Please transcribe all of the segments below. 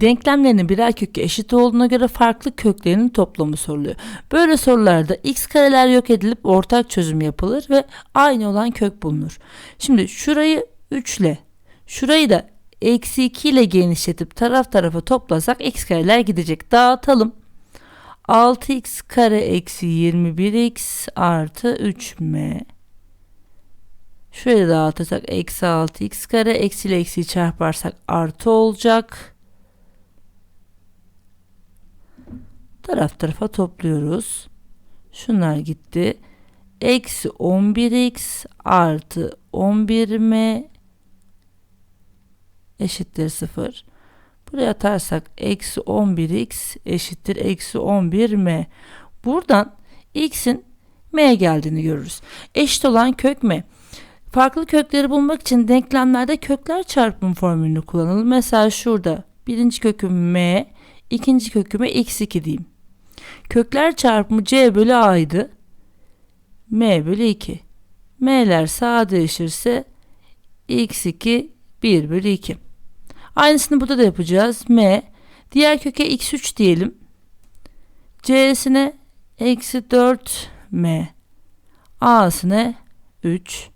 Denklemlerinin birer kökü eşit olduğuna göre farklı köklerinin toplamı soruluyor. Böyle sorularda x kareler yok edilip ortak çözüm yapılır ve aynı olan kök bulunur. Şimdi şurayı 3 ile şurayı da eksi 2 ile genişletip taraf tarafa toplasak x kareler gidecek. Dağıtalım. 6x kare eksi 21x artı 3m. Şöyle dağıtırsak eksi 6x kare eksi ile eksiyi çarparsak artı olacak. Taraf tarafa topluyoruz. Şunlar gitti. Eksi 11x artı 11m eşittir 0. Buraya atarsak eksi 11x eşittir eksi 11m. Buradan x'in m geldiğini görürüz. Eşit olan kök m. Farklı kökleri bulmak için denklemlerde kökler çarpım formülünü kullanalım. Mesela şurada birinci köküm m, ikinci köküme x2 diyeyim. Kökler çarpımı c bölü a'ydı. m bölü 2. m'ler sadeleşirse x2 1 bölü 2. Aynısını burada da yapacağız. m diğer köke x3 diyelim. c'sine eksi 4 m a'sine 3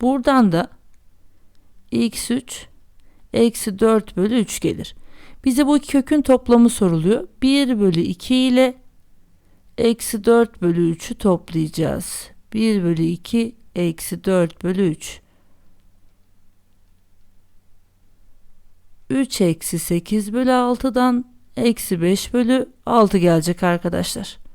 Buradan da x3 eksi 4 bölü 3 gelir. Bize bu iki kökün toplamı soruluyor. 1 bölü 2 ile eksi 4 bölü 3'ü toplayacağız. 1 bölü 2 eksi 4 bölü 3. 3 eksi 8 bölü 6'dan eksi 5 bölü 6 gelecek arkadaşlar.